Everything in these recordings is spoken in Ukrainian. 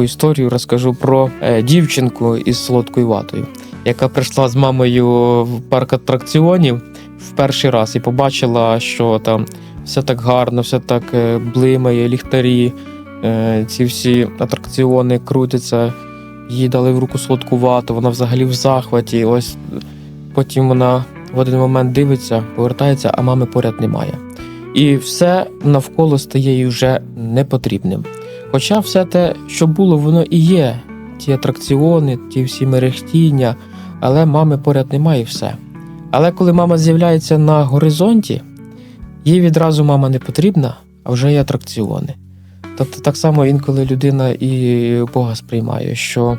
таку історію розкажу про е, дівчинку із солодкою ватою, яка прийшла з мамою в парк атракціонів в перший раз і побачила, що там все так гарно, все так е, блимає, ліхтарі, е, ці всі атракціони крутяться. Їй дали в руку солодку вату, вона взагалі в захваті. Ось потім вона в один момент дивиться, повертається, а мами поряд немає. І все навколо стає їй вже непотрібним. Хоча все те, що було, воно і є. Ті атракціони, ті всі мерехтіння, але мами поряд немає і все. Але коли мама з'являється на горизонті, їй відразу мама не потрібна, а вже є атракціони. Тобто так само інколи людина і Бога сприймає, що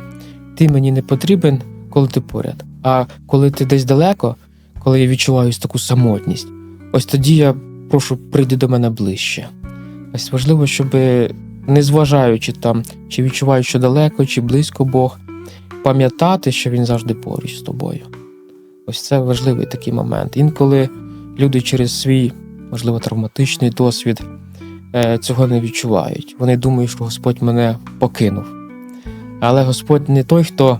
ти мені не потрібен, коли ти поряд. А коли ти десь далеко, коли я відчуваю таку самотність, ось тоді я прошу прийди до мене ближче. Ось важливо, щоб не зважаючи там, чи відчуваю, що далеко, чи близько Бог, пам'ятати, що він завжди поруч з тобою. Ось це важливий такий момент. Інколи люди через свій, можливо, травматичний досвід е, цього не відчувають. Вони думають, що Господь мене покинув. Але Господь не той, хто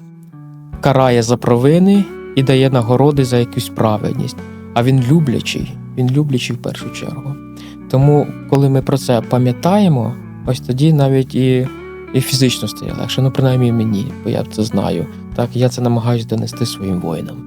карає за провини і дає нагороди за якусь праведність, а він люблячий, він люблячий в першу чергу. Тому, коли ми про це пам'ятаємо, ось тоді навіть і, і фізично стає легше. Ну, принаймні мені, бо я це знаю. Так, я це намагаюся донести своїм воїнам.